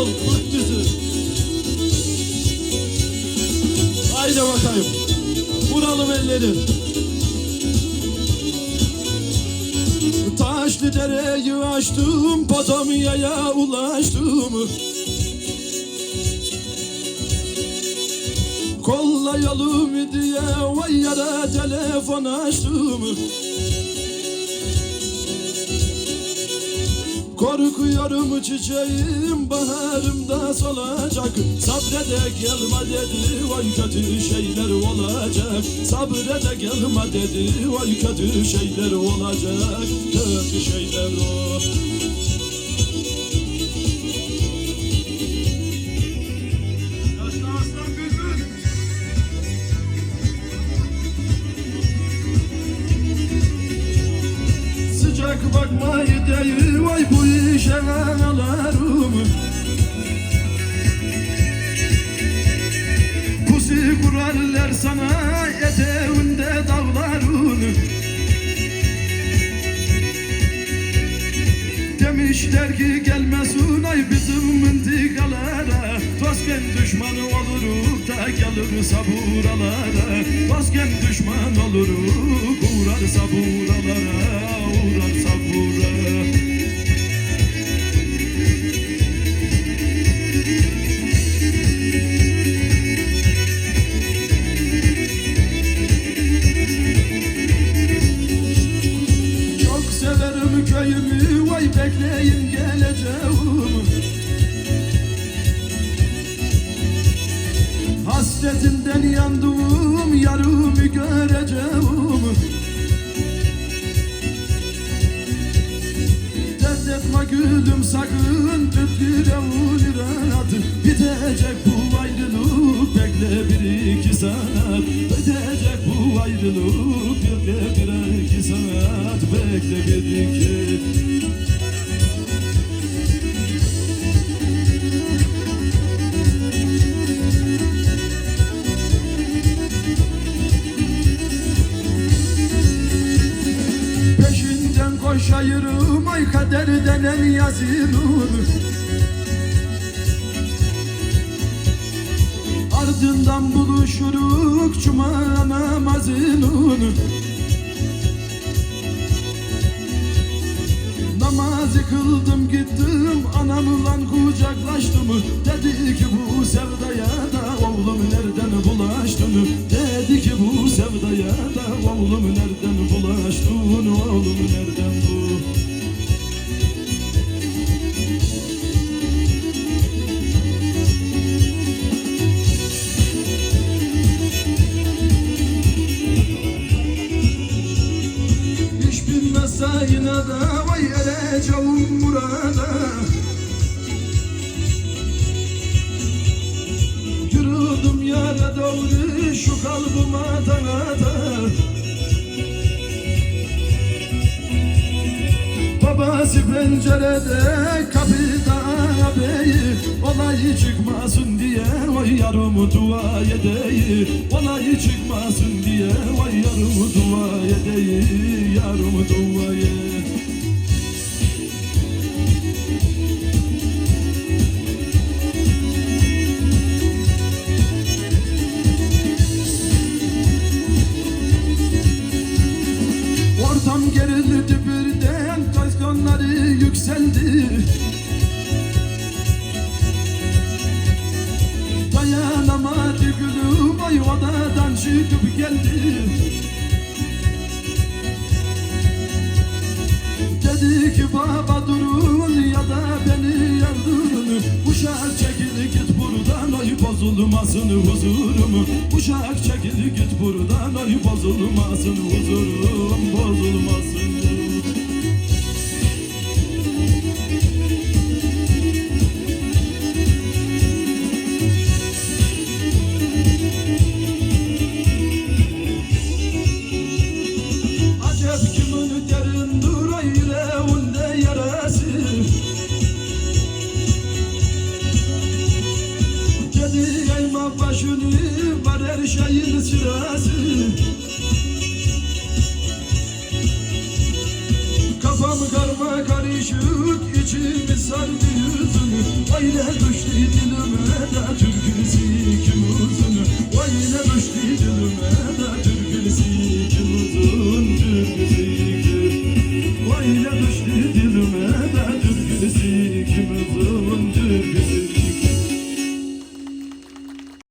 ol Türk düzü. Haydi bakayım. Vuralım elleri. Taşlı dereyi açtım, Potamya'ya ulaştım. Kollayalım diye vay yara telefon açtım. Korkuyorum çiçeğim baharımda solacak. Sabrede gelme dedi vay kötü şeyler olacak. Sabrede gelme dedi vay kötü şeyler olacak. Kötü şeyler o. Yaşlı aslan bülbül. Değil vay bu işe ağlarım Pusi kurarlar sana eteğinde dağların Demişler ki gelmesin ay bizim mıntıkalara. Tosken düşmanı oluruk da gelir saburalara. Tosken düşman oluruk uğrar saburalara Uğrar sabura bekleyin geleceğim. Hasretinden yandım yarımı göreceğim. Dert etme gülüm sakın tüttüre uğrat Bitecek bu ayrılık bekle bir iki saat. Bitecek bu ayrılık bekle bir iki saat. Bekle bir iki Koşayırım ay kader denen yazılır Ardından buluşuruk cuma namazının Namazı kıldım gittim anamla kucaklaştım. Dedi ki bu sevdaya da oğlum nereden bulaştın? Dedi ki bu sevdaya da oğlum nereden bulaştın Oğlum nereden bu? Hiç bilmezse yine de vay ereceğim burada Yürüdüm Babası pencerede kapıda ağabeyi Olay çıkmasın diye vay yarımı dua edeyi Olay çıkmasın diye vay yarımı dua edeyi Yarımı dua edeyi odadan çıkıp geldi. Dedi ki baba durun ya da beni yandırın. Uşak çekil git buradan ay bozulmasın huzurum. Uşak çekil git buradan ay bozulmasın huzurum Bozulmasın Başını var her şeyin sırası. Kafam karma karışık içimi sardı yüzünü Vay ne düştü dilime de